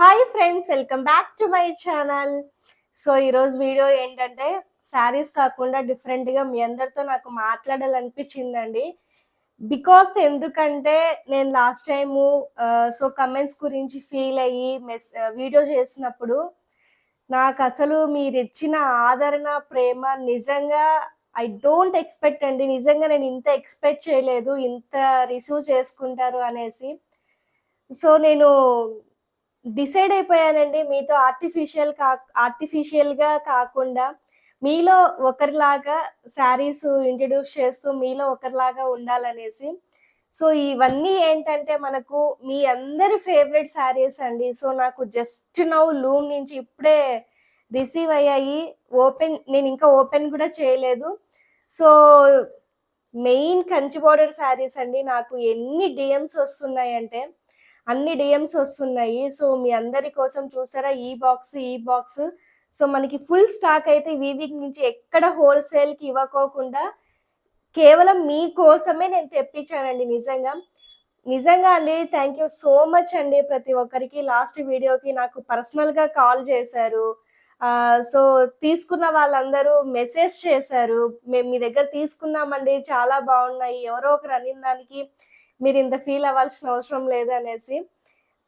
Hi friends welcome back to my channel so ఈరోజు video ఏంటంటే శారీస్ కాకుండా డిఫరెంట్గా మీ అందరితో నాకు మాట్లాడాలనిపించిందండి. బికాస్ ఎందుకంటే నేను లాస్ట్ టైము సో కమెంట్స్ గురించి ఫీల్ అయ్యి మెస్ వీడియో చేసినప్పుడు నాకు అసలు మీరు ఇచ్చిన ఆదరణ ప్రేమ నిజంగా ఐ డోంట్ ఎక్స్పెక్ట్ అండి. నిజంగా నేను ఇంత ఎక్స్పెక్ట్ చేయలేదు ఇంత రిసీవ్ చేసుకుంటారు అనేసి. సో నేను డిసైడ్ అయిపోయానండి. మీతో ఆర్టిఫిషియల్ కా ఆర్టిఫిషియల్గా కాకుండా మీలో ఒకరిలాగా శారీస్ ఇంట్రడ్యూస్ చేస్తూ మీలో ఒకరిలాగా ఉండాలనేసి. సో ఇవన్నీ ఏంటంటే మనకు మీ అందరి ఫేవరెట్ శారీస్ అండి. సో నాకు జస్ట్ నౌ లూమ్ నుంచి ఇప్పుడే రిసీవ్ అయ్యాయి. ఓపెన్ నేను ఇంకా ఓపెన్ కూడా చేయలేదు. So main Kanchi border saris అండి. నాకు ఎన్ని డిఎమ్స్ వస్తున్నాయంటే అన్ని డిఎమ్స్ వస్తున్నాయి. సో మీ అందరి కోసం చూసారా? ఈ బాక్స్ ఈ బాక్స్ సో మనకి ఫుల్ స్టాక్ అయితే ఈ వీక్ నుంచి ఎక్కడ హోల్సేల్కి ఇవ్వకోకుండా కేవలం మీకోసమే నేను తెప్పించానండి నిజంగా. నిజంగా అండి థ్యాంక్ యూ సో మచ్ అండి ప్రతి ఒక్కరికి. లాస్ట్ వీడియోకి నాకు పర్సనల్గా కాల్ చేశారు. సో తీసుకున్న వాళ్ళందరూ మెసేజ్ చేశారు. మేము మీ దగ్గర తీసుకున్నామండి చాలా బాగున్నాయి. ఎవరో ఒకరు అనిన దానికి మీరు ఇంత ఫీల్ అవ్వాల్సిన అవసరం లేదు అనేసి.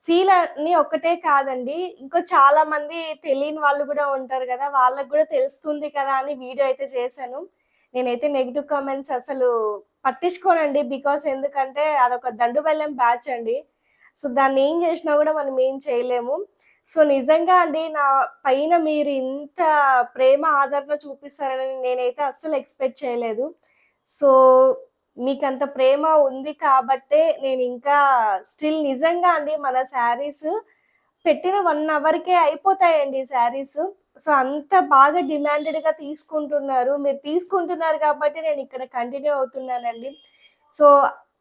ఫీల్ అని ఒక్కటే కాదండి. ఇంకో చాలా మంది తెలియని వాళ్ళు కూడా ఉంటారు కదా వాళ్ళకు కూడా తెలుస్తుంది కదా అని వీడియో అయితే చేశాను. నేనైతే నెగిటివ్ కామెంట్స్ అసలు పట్టించుకోనండి బికాస్ ఎందుకంటే అదొక దండుబెల్లం బ్యాచ్ అండి. సో దాన్ని ఏం చేసినా కూడా మనం ఏం చేయలేము. సో నిజంగా అండి నా పైన మీరు ఇంత ప్రేమ ఆదరణ చూపిస్తారని నేనైతే అస్సలు ఎక్స్పెక్ట్ చేయలేదు. సో మీకు అంత ప్రేమ ఉంది కాబట్టే నేను ఇంకా స్టిల్ నిజంగా అండి మన శారీస్ పెట్టిన వన్ అవర్కే అయిపోతాయండి శారీస్. సో అంత బాగా డిమాండెడ్గా తీసుకుంటున్నారు. మీరు తీసుకుంటున్నారు కాబట్టి నేను ఇక్కడ కంటిన్యూ అవుతున్నానండి. సో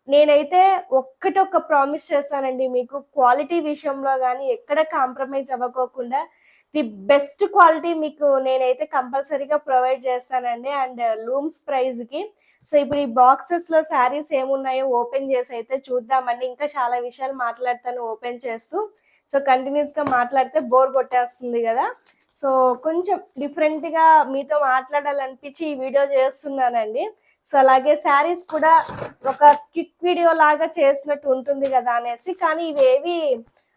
నేనైతే ఒక్కటొక్క ప్రామిస్ చేస్తానండి మీకు క్వాలిటీ విషయంలో కానీ ఎక్కడ కాంప్రమైజ్ అవ్వకోకుండా ది బెస్ట్ క్వాలిటీ మీకు నేనైతే కంపల్సరీగా ప్రొవైడ్ చేస్తానండి. And looms ప్రైజ్కి. సో ఇప్పుడు ఈ బాక్సెస్లో శారీస్ ఏమున్నాయో ఓపెన్ చేసి అయితే చూద్దామండి. ఇంకా చాలా విషయాలు మాట్లాడతాను ఓపెన్ చేస్తూ. సో కంటిన్యూస్గా మాట్లాడితే బోర్ కొట్టేస్తుంది కదా. సో కొంచెం డిఫరెంట్గా మీతో మాట్లాడాలనిపించి ఈ వీడియో చేస్తున్నానండి. సో అలాగే శారీస్ కూడా ఒక క్విక్ వీడియో లాగా చేసినట్టు ఉంటుంది కదా అనేసి. కానీ ఇవేవి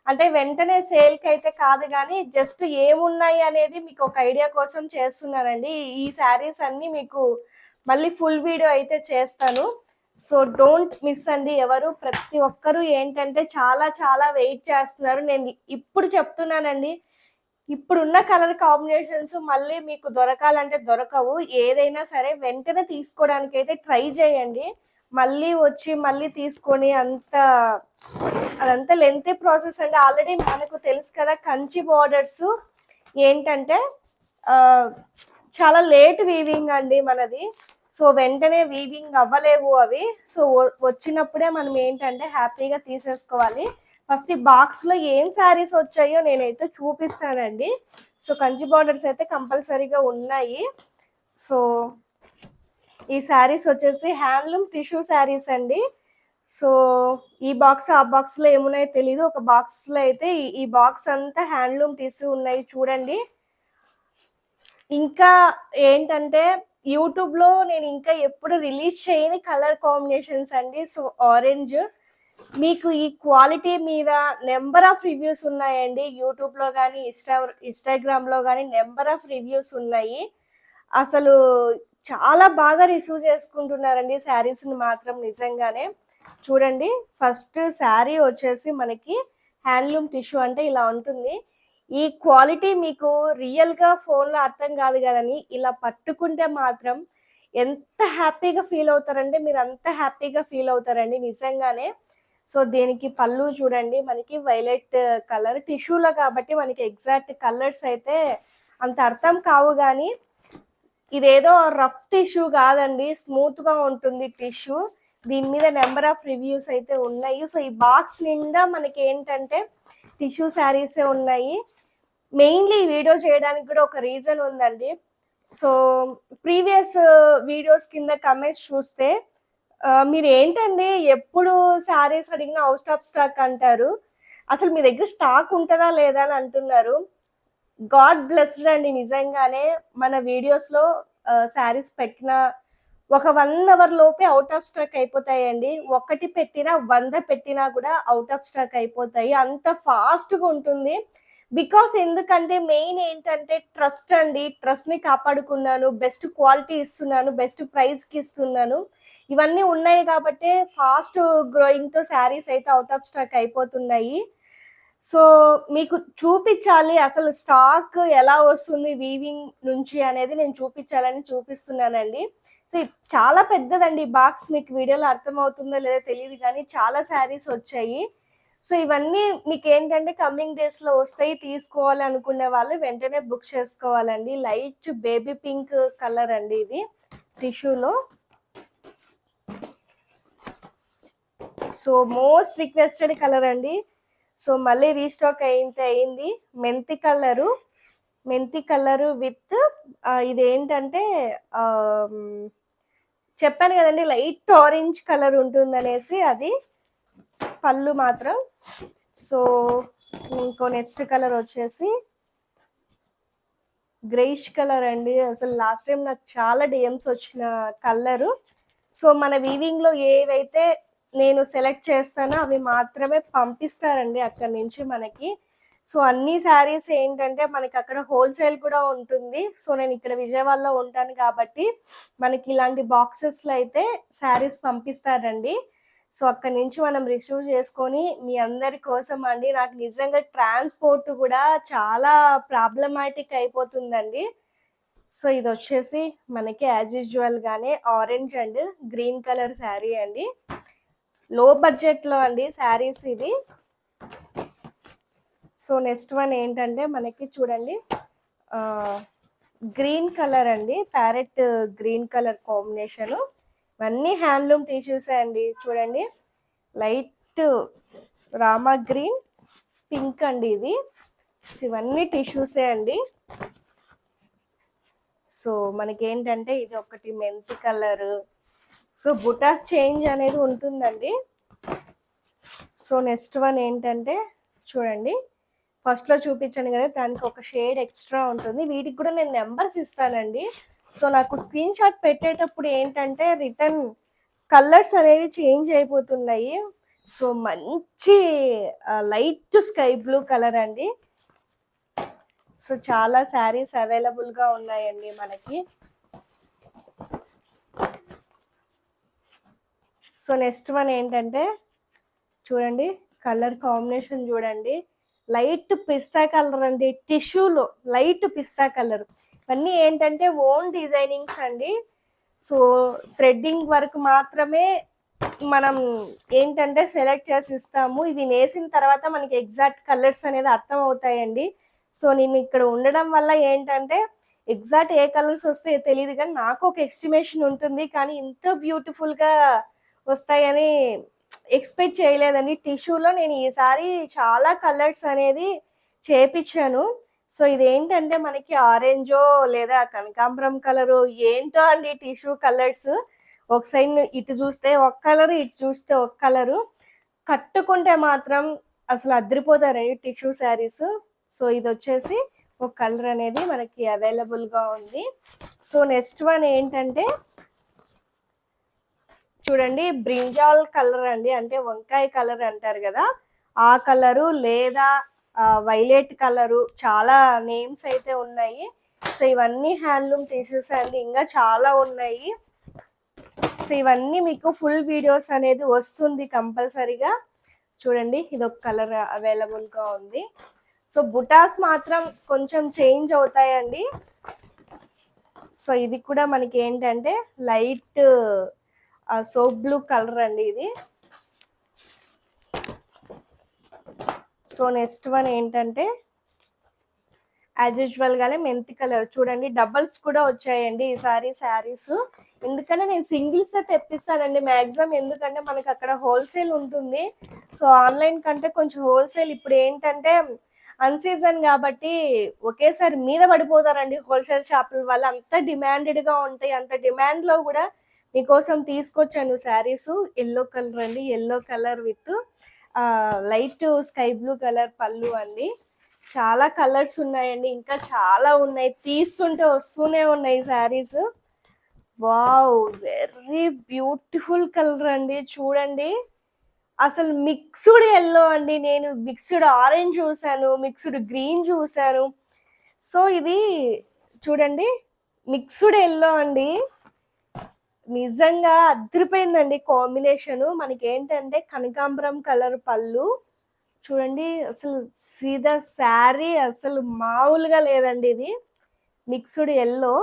అంటే వెంటనే సేల్కి అయితే కాదు కానీ జస్ట్ ఏమున్నాయి అనేది మీకు ఒక ఐడియా కోసం చేస్తున్నానండి. ఈ శారీస్ అన్నీ మీకు మళ్ళీ ఫుల్ వీడియో అయితే చేస్తాను. సో డోంట్ మిస్ అండి ఎవరు. ప్రతి ఒక్కరూ ఏంటంటే చాలా చాలా వెయిట్ చేస్తున్నారు. నేను ఇప్పుడు చెప్తున్నానండి. ఇప్పుడున్న కలర్ కాంబినేషన్స్ మళ్ళీ మీకు దొరకాలంటే దొరకవు. ఏదైనా సరే వెంటనే తీసుకోవడానికి అయితే ట్రై చేయండి. మళ్ళీ వచ్చి మళ్ళీ తీసుకొని అంత అదంతా లెంతీ ప్రాసెస్ అండి. ఆల్రెడీ మనకు తెలుసు కదా కంచి బార్డర్స్ ఏంటంటే చాలా లేట్ వీవింగ్ అండి మనది. సో వెంటనే వీవింగ్ అవ్వలేవు అవి. సో వచ్చినప్పుడే మనం ఏంటంటే హ్యాపీగా తీసేసుకోవాలి. ఫస్ట్ ఈ బాక్స్లో ఏం శారీస్ వచ్చాయో నేనైతే చూపిస్తానండి. సో కంచి బార్డర్స్ అయితే కంపల్సరీగా ఉన్నాయి. సో ఈ శారీస్ వచ్చేసి హ్యాండ్లూమ్ టిష్యూ శారీస్ అండి. సో ఈ బాక్స్ ఆ బాక్స్లో ఏమున్నాయో తెలీదు. ఒక బాక్స్లో అయితే ఈ బాక్స్ అంతా హ్యాండ్లూమ్ టిష్యూ ఉన్నాయి చూడండి. ఇంకా ఏంటంటే యూట్యూబ్లో నేను ఇంకా ఎప్పుడు రిలీజ్ చేయని కలర్ కాంబినేషన్స్ అండి. So orange. మీకు ఈ క్వాలిటీ మీద నెంబర్ ఆఫ్ రివ్యూస్ ఉన్నాయండి. యూట్యూబ్లో కానీ ఇన్స్టా ఇన్స్టాగ్రామ్లో కానీ నెంబర్ ఆఫ్ రివ్యూస్ ఉన్నాయి. అసలు చాలా బాగా రిసీవ్ చేసుకుంటున్నారండి శారీస్ని మాత్రం నిజంగానే. చూడండి ఫస్ట్ శారీ వచ్చేసి మనకి హ్యాండ్లూమ్ టిష్యూ అంటే ఇలా ఉంటుంది. ఈ క్వాలిటీ మీకు రియల్గా ఫోన్లో అర్థం కాదు కదని ఇలా పట్టుకుంటే మాత్రం ఎంత హ్యాపీగా ఫీల్ అవుతారంటే మీరు అంత హ్యాపీగా ఫీల్ అవుతారండి నిజంగానే. సో దీనికి పళ్ళు చూడండి మనకి వైలెట్ కలర్ టిష్యూలో కాబట్టి మనకి ఎగ్జాక్ట్ కలర్స్ అయితే అంత అర్థం కావు కానీ ఇదేదో రఫ్ టిష్యూ కాదండి స్మూత్గా ఉంటుంది టిష్యూ. దీని మీద నెంబర్ ఆఫ్ రివ్యూస్ అయితే ఉన్నాయి. సో ఈ బాక్స్ నిండా మనకి ఏంటంటే టిష్యూ శారీసే ఉన్నాయి. మెయిన్లీ ఈ వీడియో చేయడానికి కూడా ఒక రీజన్ ఉందండి. సో ప్రీవియస్ వీడియోస్ కింద కమెంట్స్ చూస్తే మీరు ఏంటండి ఎప్పుడు శారీస్ అడిగినా అవుట్ ఆఫ్ స్టాక్ అంటారు. అసలు మీ దగ్గర స్టాక్ ఉంటుందా లేదా అని అంటున్నారు. గాడ్ బ్లెస్డ్ అండి నిజంగానే. మన వీడియోస్లో శారీస్ పెట్టిన ఒక వన్ అవర్ లోపే అవుట్ ఆఫ్ స్టాక్ అయిపోతాయండి. ఒకటి పెట్టినా వంద పెట్టినా కూడా అవుట్ ఆఫ్ స్టాక్ అయిపోతాయి. అంత ఫాస్ట్గా ఉంటుంది. బికాస్ ఎందుకంటే మెయిన్ ఏంటంటే ట్రస్ట్ అండి. ట్రస్ట్ని కాపాడుకున్నాను. బెస్ట్ క్వాలిటీ ఇస్తున్నాను. బెస్ట్ ప్రైస్కి ఇస్తున్నాను. ఇవన్నీ ఉన్నాయి కాబట్టి ఫాస్ట్ గ్రోయింగ్తో శారీస్ అయితే అవుట్ ఆఫ్ స్టాక్ అయిపోతున్నాయి. సో మీకు చూపించాలి అసలు స్టాక్ ఎలా వస్తుంది వీవింగ్ నుంచి అనేది నేను చూపించాలని చూపిస్తున్నానండి. సో చాలా పెద్దదండి బాక్స్ మీకు వీడియోలో అర్థమవుతుందో లేదో తెలియదు కానీ చాలా శారీస్ వచ్చాయి. సో ఇవన్నీ మీకు ఏంటంటే కమింగ్ డేస్లో వస్తాయి తీసుకోవాలి అనుకునే వాళ్ళు వెంటనే బుక్ చేసుకోవాలండి. లైట్ బేబీ పింక్ కలర్ అండి ఇది టిష్యూలో సో మోస్ట్ రిక్వెస్టెడ్ కలర్ అండి. సో మళ్ళీ రీస్టాక్ అయితే అయింది. మెంతి కలరు మెంతి కలరు విత్ ఇది ఏంటంటే చెప్పాను కదండి లైట్ ఆరెంజ్ కలర్ ఉంటుందనేసి అది పళ్ళు మాత్రం. సో ఇంకో నెక్స్ట్ కలర్ వచ్చేసి గ్రేష్ కలర్ అండి. అసలు లాస్ట్ టైం నాకు చాలా డిఎమ్స్ వచ్చిన కలరు. సో మన వీవింగ్లో ఏవైతే నేను సెలెక్ట్ చేస్తాను అవి మాత్రమే పంపిస్తారండి అక్కడ నుంచి మనకి. సో అన్ని శారీస్ ఏంటంటే మనకి అక్కడ హోల్సేల్ కూడా ఉంటుంది. సో నేను ఇక్కడ విజయవాడలో ఉంటాను కాబట్టి మనకి ఇలాంటి బాక్సెస్లో అయితే శారీస్ పంపిస్తారండి. సో అక్కడి నుంచి మనం రిసీవ్ చేసుకొని మీ అందరి కోసం అండి. నాకు నిజంగా ట్రాన్స్పోర్ట్ కూడా చాలా ప్రాబ్లమాటిక్ అయిపోతుందండి. సో ఇది వచ్చేసి మనకి as యూజువల్గానే orange and green colour sari అండి. లో బడ్జెట్లో అండి శారీస్ ఇది సో నెక్స్ట్ వన్ ఏంటంటే మనకి చూడండి గ్రీన్ కలర్ అండి ప్యారెట్ గ్రీన్ కలర్ కాంబినేషన్ ఇవన్నీ హ్యాండ్లూమ్ టీషర్సే అండి చూడండి. లైట్ రామా గ్రీన్ పింక్ అండి ఇది. ఇవన్నీ టిష్యూసే అండి. సో మనకి ఏంటంటే ఇది ఒకటి మెంతి కలర్ సో బుటాస్ చేంజ్ అనేది ఉంటుందండి. సో నెక్స్ట్ వన్ ఏంటంటే చూడండి. ఫస్ట్లో చూపించాను కదా దానికి ఒక షేడ్ ఎక్స్ట్రా ఉంటుంది. వీటికి కూడా నేను నెంబర్స్ ఇస్తానండి. సో నాకు స్క్రీన్ షాట్ పెట్టేటప్పుడు ఏంటంటే రిటర్న్ కలర్స్ అనేవి చేంజ్ అయిపోతున్నాయి. సో మంచి లైట్ స్కై బ్లూ కలర్ అండి. సో చాలా శారీస్ అవైలబుల్గా ఉన్నాయండి మనకి. సో నెక్స్ట్ వన్ ఏంటంటే చూడండి కలర్ కాంబినేషన్ చూడండి. లైట్ పిస్తా కలర్ అండి టిష్యూలో లైట్ పిస్తా కలర్. ఇవన్నీ ఏంటంటే ఓన్ డిజైనింగ్స్ అండి. సో థ్రెడ్డింగ్ వర్క్ మాత్రమే మనం ఏంటంటే సెలెక్ట్ చేసి ఇస్తాము. ఇవి నేసిన తర్వాత మనకి ఎగ్జాక్ట్ కలర్స్ అనేది అర్థం అవుతాయండి. సో నేను ఇక్కడ ఉండడం వల్ల ఏంటంటే ఎగ్జాక్ట్ ఏ కలర్స్ వస్తాయో తెలియదు కానీ నాకు ఒక ఎస్టిమేషన్ ఉంటుంది. కానీ ఇంత బ్యూటిఫుల్గా వస్తాయని ఎక్స్పెక్ట్ చేయలేదండి. టిష్యూలో నేను ఈసారి చాలా కలర్స్ అనేది చేపించాను సో ఇదేంటంటే మనకి ఆరెంజో లేదా కనకాంబరం కలరు ఏంటో అండి టిష్యూ కలర్స్. ఒక సైడ్ ఇటు చూస్తే ఒక కలర్ ఇటు చూస్తే ఒక కలరు. కట్టుకుంటే మాత్రం అసలు అద్దరిపోతారండి టిష్యూ శారీస్. సో ఇది వచ్చేసి ఒక కలర్ అనేది మనకి అవైలబుల్గా ఉంది. సో నెక్స్ట్ వన్ ఏంటంటే చూడండి బ్రింజాల్ కలర్ అండి. అంటే వంకాయ కలర్ అంటారు కదా. ఆ కలరు లేదా వైలెట్ కలరు చాలా నేమ్స్ అయితే ఉన్నాయి. సో ఇవన్నీ హ్యాండ్లూమ్ తీసేసండి ఇంకా చాలా ఉన్నాయి. సో ఇవన్నీ మీకు ఫుల్ వీడియోస్ అనేది వస్తుంది కంపల్సరీగా. చూడండి ఇది ఒక కలర్ అవైలబుల్గా ఉంది. సో బుటాస్ మాత్రం కొంచెం చేంజ్ అవుతాయండి. సో ఇది కూడా మనకి ఏంటంటే లైట్ సోప్ బ్లూ కలర్ అండి ఇది. సో నెక్స్ట్ వన్ ఏంటంటే యాజ్ యూజువల్గానే మెంతి కలర్. చూడండి డబల్స్ కూడా వచ్చాయండి ఈసారి శారీస్. ఎందుకంటే నేను సింగిల్స్ తెప్పిస్తానండి మ్యాక్సిమం ఎందుకంటే మనకి అక్కడ హోల్సేల్ ఉంటుంది. సో ఆన్లైన్ కంటే కొంచెం హోల్సేల్. ఇప్పుడు ఏంటంటే అన్సీజన్ కాబట్టి ఒకేసారి మీద పడిపోతారండి హోల్సేల్ షాపుల వల్ల. అంత డిమాండెడ్గా ఉంటాయి అంత డిమాండ్లో కూడా మీకోసం తీసుకొచ్చాను శారీస్. ఎల్లో కలర్ అండి. Yellow colour with light sky blue colour పళ్ళు అండి. చాలా కలర్స్ ఉన్నాయండి. ఇంకా చాలా ఉన్నాయి. తీస్తుంటే వస్తూనే ఉన్నాయి saris. Wow! Very beautiful colour అండి. చూడండి. అసలు మిక్స్డ్ ఎల్లో అండి. నేను మిక్స్డ్ ఆరెంజ్ చూసాను మిక్స్డ్ గ్రీన్ చూసాను సో ఇది చూడండి. మిక్స్డ్ ఎల్లో అండి. నిజంగా అదిరిపోయిందండి కాంబినేషన్. మనకి ఏంటంటే కనకాంబరం కలర్ పళ్ళు. చూడండి అసలు సీదా శారీ అసలు మామూలుగా లేదండి ఇది. Mixed yellow.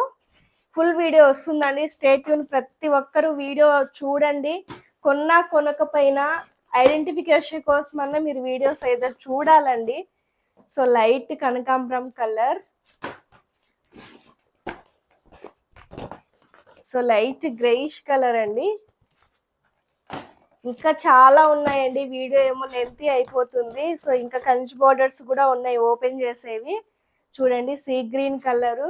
ఫుల్ వీడియో వస్తుందండి. స్టేట్యూన్ ప్రతి ఒక్కరు వీడియో చూడండి. కొన్నా కొనకపోయినా ఐడెంటిఫికేషన్ కోసం అన్న మీరు వీడియోస్ అయితే చూడాలండి. సో లైట్ కనకాంబరం colour. So light greyish colour అండి. ఇంకా చాలా ఉన్నాయండి. వీడియో ఏమో లెంతీ అయిపోతుంది. సో ఇంకా కంచి బార్డర్స్ కూడా ఉన్నాయి. ఓపెన్ చేసేవి. చూడండి సీ గ్రీన్ కలరు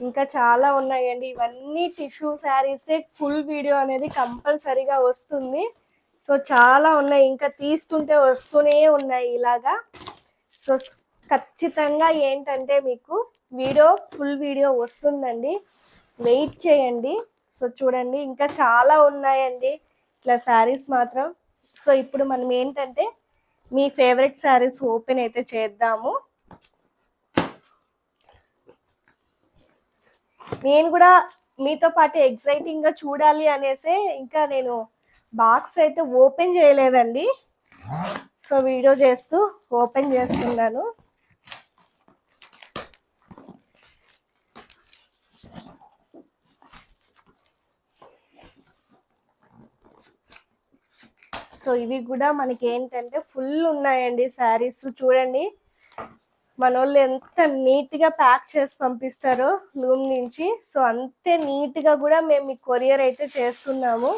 ఇంకా చాలా ఉన్నాయండి. ఇవన్నీ టిష్యూ శారీసే ఫుల్ వీడియో అనేది కంపల్సరీగా వస్తుంది. సో చాలా ఉన్నాయి. ఇంకా తీస్తుంటే వస్తూనే ఉన్నాయి ఇలాగా. సో ఖచ్చితంగా ఏంటంటే మీకు వీడియో ఫుల్ వీడియో వస్తుందండి. వెయిట్ చేయండి. సో చూడండి ఇంకా చాలా ఉన్నాయండి. ఇట్లా శారీస్ మాత్రం. సో ఇప్పుడు మనం ఏంటంటే మీ ఫేవరెట్ శారీస్ ఓపెన్ అయితే చేద్దాము. నేను కూడా మీతో పాటు ఎక్సైటింగ్గా చూడాలి అనేసి ఇంకా నేను బాక్స్ అయితే ఓపెన్ చేయలేదండి. సో వీడియో చేస్తూ ఓపెన్ చేస్తున్నాను. సో ఇవి కూడా మనకి ఏంటంటే ఫుల్ ఉన్నాయండి శారీస్. చూడండి మన వాళ్ళు ఎంత నీట్గా ప్యాక్ చేసి పంపిస్తారో లూమ్ నుంచి. సో అంతే నీట్గా కూడా మేము ఈ కొరియర్ అయితే చేస్తున్నాము.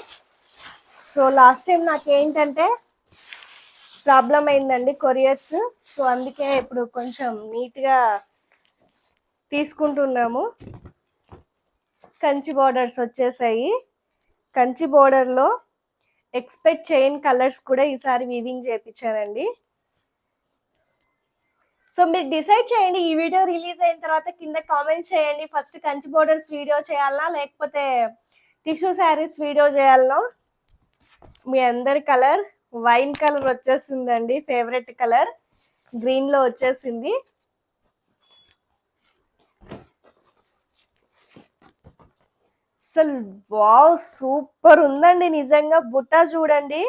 సో లాస్ట్ టైం నాకు ఏంటంటే ప్రాబ్లం అయిందండి కొరియర్స్. సో అందుకే ఇప్పుడు కొంచెం నీట్గా తీసుకుంటున్నాము. కంచి బోర్డర్స్ వచ్చేసాయి. కంచి బోర్డర్లో ఎక్స్పెక్ట్ చేయని కలర్స్ కూడా ఈసారి వీవింగ్ చేయించానండి సో మీరు డిసైడ్ చేయండి ఈ వీడియో రిలీజ్ అయిన తర్వాత కింద కామెంట్ చేయండి. ఫస్ట్ కంచి బోర్డర్స్ వీడియో చేయాలనా లేకపోతే టిష్యూ శారీస్ వీడియో చేయాలనో? మీ అందరి కలర్ వైన్ కలర్ వచ్చేసిందండి ఫేవరెట్ కలర్. గ్రీన్లో వచ్చేసింది. అసలు వావ్ సూపర్ ఉందండి నిజంగా. బుట్ట చూడండి.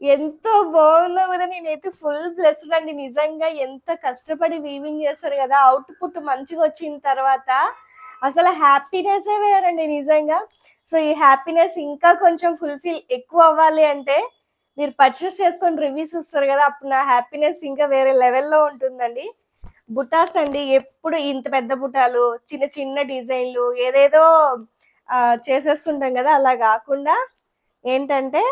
ఎంతో బాగుందో కదా నేనైతే ఫుల్ బ్లెస్డ్ అండి. నిజంగా ఎంత కష్టపడి వీవింగ్ చేస్తారు కదా అవుట్పుట్ మంచిగా వచ్చిన తర్వాత అసలు హ్యాపీనెస్ వేరండి నిజంగా. సో ఈ హ్యాపీనెస్ ఇంకా కొంచెం ఫుల్ఫిల్ ఎక్కువ అవ్వాలి అంటే మీరు పర్చేస్ చేసుకొని రివ్యూస్ వస్తారు కదా అప్పుడు నా హ్యాపీనెస్ ఇంకా వేరే లెవెల్లో ఉంటుందండి. బుటాస్ అండి ఎప్పుడు ఇంత పెద్ద బుటాలు చిన్న చిన్న డిజైన్లు ఏదేదో చేసేస్తుంటాం కదా అలా కాకుండా ఏంటంటే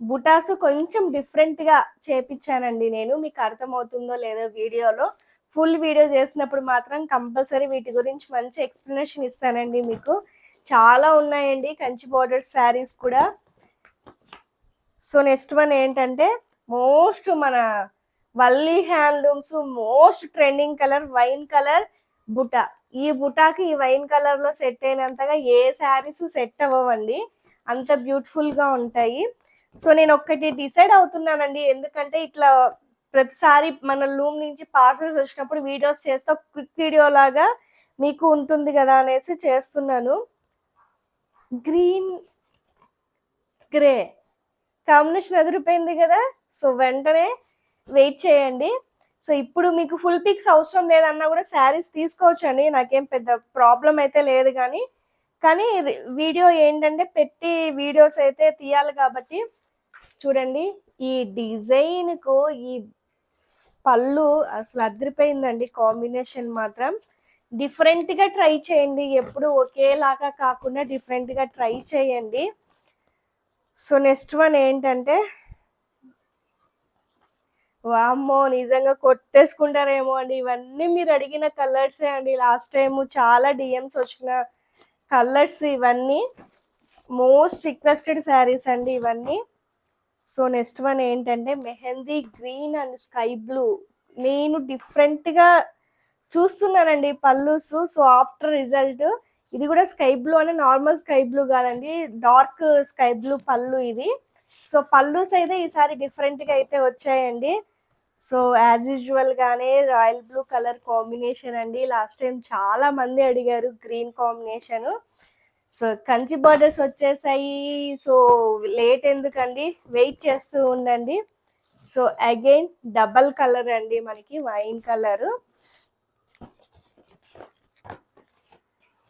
బుటాస్ కొంచెం డిఫరెంట్గా చేపించానండి నేను. మీకు అర్థమవుతుందో లేదో వీడియోలో. ఫుల్ వీడియో చేసినప్పుడు మాత్రం కంపల్సరీ వీటి గురించి మంచి ఎక్స్ప్లెనేషన్ ఇస్తానండి మీకు. చాలా ఉన్నాయండి కంచి బోర్డర్ శారీస్ కూడా. సో నెక్స్ట్ వన్ ఏంటంటే మోస్ట్ మన Valli handlooms most trending colour wine colour buta. ఈ బుటాకి ఈ వైన్ కలర్లో సెట్ అయినంతగా ఏ శారీస్ సెట్ అవ్వండి అంత బ్యూటిఫుల్గా ఉంటాయి. సో నేను ఒక్కటి డిసైడ్ అవుతున్నానండి. ఎందుకంటే ఇట్లా ప్రతిసారి మన లూమ్ నుంచి పార్సల్స్ వచ్చినప్పుడు వీడియోస్ చేస్తే క్విక్ వీడియో లాగా మీకు ఉంటుంది కదా అనేసి చేస్తున్నాను. Green grey. కాంబినేషన్ ఎదిరిపోయింది కదా? సో వెంటనే వెయిట్ చేయండి. సో ఇప్పుడు మీకు ఫుల్ పిక్స్ అవసరం లేదన్నా కూడా శారీస్ తీసుకోవచ్చండి. నాకేం పెద్ద ప్రాబ్లం అయితే లేదు కానీ. కానీ వీడియో ఏంటంటే పెట్టి వీడియోస్ అయితే తీయాలి కాబట్టి చూడండి. ఈ డిజైన్కు ఈ పళ్ళు అసలు అదిరిపోయిందండి కాంబినేషన్ మాత్రం. డిఫరెంట్గా ట్రై చేయండి. ఎప్పుడు ఒకేలాగా కాకుండా డిఫరెంట్గా ట్రై చేయండి. సో నెక్స్ట్ వన్ ఏంటంటే వామ్మో నిజంగా కొట్టేసుకుంటారేమో అండి. ఇవన్నీ మీరు అడిగిన కలర్సే అండి. లాస్ట్ టైం చాలా డిఎమ్స్ వచ్చిన కలర్స్ ఇవన్నీ. మోస్ట్ రిక్వెస్టెడ్ శారీస్ అండి ఇవన్నీ. సో నెక్స్ట్ వన్ ఏంటంటే mehndi green and sky blue. నేను డిఫరెంట్గా చూస్తున్నానండి పల్లూస్ సో ఆఫ్టర్ రిజల్ట్ ఇది కూడా స్కై బ్లూ అనే నార్మల్ స్కై బ్లూ కాదండి. డార్క్ స్కై బ్లూ పళ్ళు ఇది. సో పల్లూస్ అయితే ఈసారి డిఫరెంట్గా అయితే వచ్చాయండి. సో యాజ్ యూజువల్ గానే రాయల్ బ్లూ కలర్ కాంబినేషన్ అండి. లాస్ట్ టైం చాలా మంది అడిగారు green combination. So Kanchi borders వచ్చేసాయి. సో లేట్ ఎందుకండి? వెయిట్ చేస్తూ ఉండండి. సో అగైన్ డబల్ కలర్ అండి మనకి వైన్ కలర్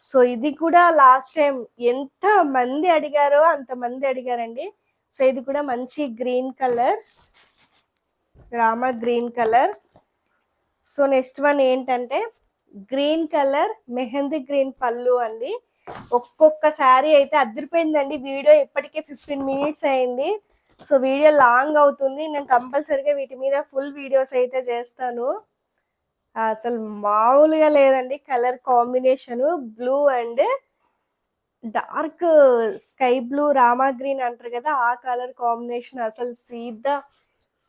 సో ఇది కూడా లాస్ట్ టైం ఎంత మంది అడిగారో అంత మంది అడిగారండి. సో ఇది కూడా మంచి green colour Rama green colour. So next one ఏంటంటే గ్రీన్ కలర్ మెహందీ గ్రీన్ పళ్ళు అండి. ఒక్కొక్క శారీ అయితే అదిరిపోయిందండి. వీడియో ఇప్పటికే ఫిఫ్టీన్ మినిట్స్ అయింది. సో వీడియో లాంగ్ అవుతుంది. నేను కంపల్సరీగా వీటి మీద ఫుల్ వీడియోస్ అయితే చేస్తాను. అసలు మామూలుగా లేదండి. Colour combination blue and dark sky blue Rama green అంటారు కదా ఆ కలర్ కాంబినేషన్ అసలు సీదా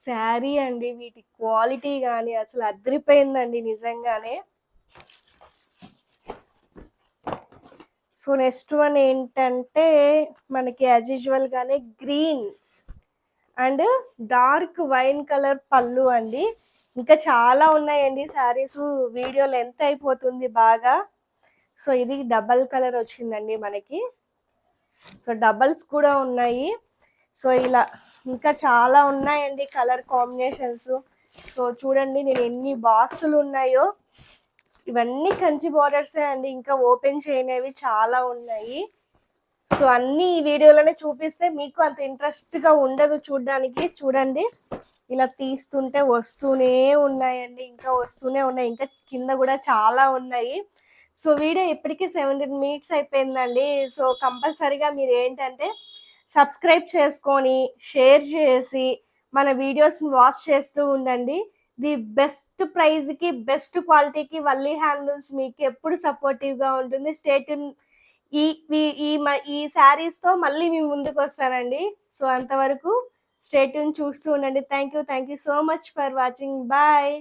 శారీ అండి వీటి క్వాలిటీ కానీ అసలు అదిరిపోయిందండి నిజంగానే. సో నెక్స్ట్ వన్ ఏంటంటే మనకి as యూజువల్గానే green and dark wine colour పళ్ళు అండి. ఇంకా చాలా ఉన్నాయండి శారీస్ వీడియో లెంత్ అయిపోతుంది బాగా. సో ఇది డబల్ కలర్ వచ్చిందండి మనకి. సో డబల్స్ కూడా ఉన్నాయి. సో ఇలా ఇంకా చాలా ఉన్నాయండి కలర్ కాంబినేషన్స్. సో చూడండి నేను ఎన్ని బాక్సులు ఉన్నాయో. ఇవన్నీ కంచి బార్డర్సే అండి. ఇంకా ఓపెన్ చేయనివి చాలా ఉన్నాయి. సో అన్ని ఈ వీడియోలోనే చూపిస్తే మీకు అంత ఇంట్రెస్ట్గా ఉండదు చూడడానికి. చూడండి ఇలా తీస్తుంటే వస్తూనే ఉన్నాయండి. ఇంకా వస్తూనే ఉన్నాయి. ఇంకా కింద కూడా చాలా ఉన్నాయి. సో వీడియో ఇప్పటికీ సెవెంటీన్ మినిట్స్ అయిపోయిందండి. సో కంపల్సరీగా మీరు ఏంటంటే సబ్స్క్రైబ్ చేసుకొని షేర్ చేసి మన వీడియోస్ని వాచ్ చేస్తూ ఉండండి. ది బెస్ట్ ప్రైజ్కి బెస్ట్ క్వాలిటీకి వల్లీ హ్యాండ్లూమ్స్ మీకు ఎప్పుడు సపోర్టివ్గా ఉంటుంది. స్టేట్ ఈ ఈ ఈ శారీస్తో మళ్ళీ మీ ముందుకు వస్తానండి. సో అంతవరకు స్టేట్ చూస్తూ ఉండండి. Thank you thank you so much for watching. Bye.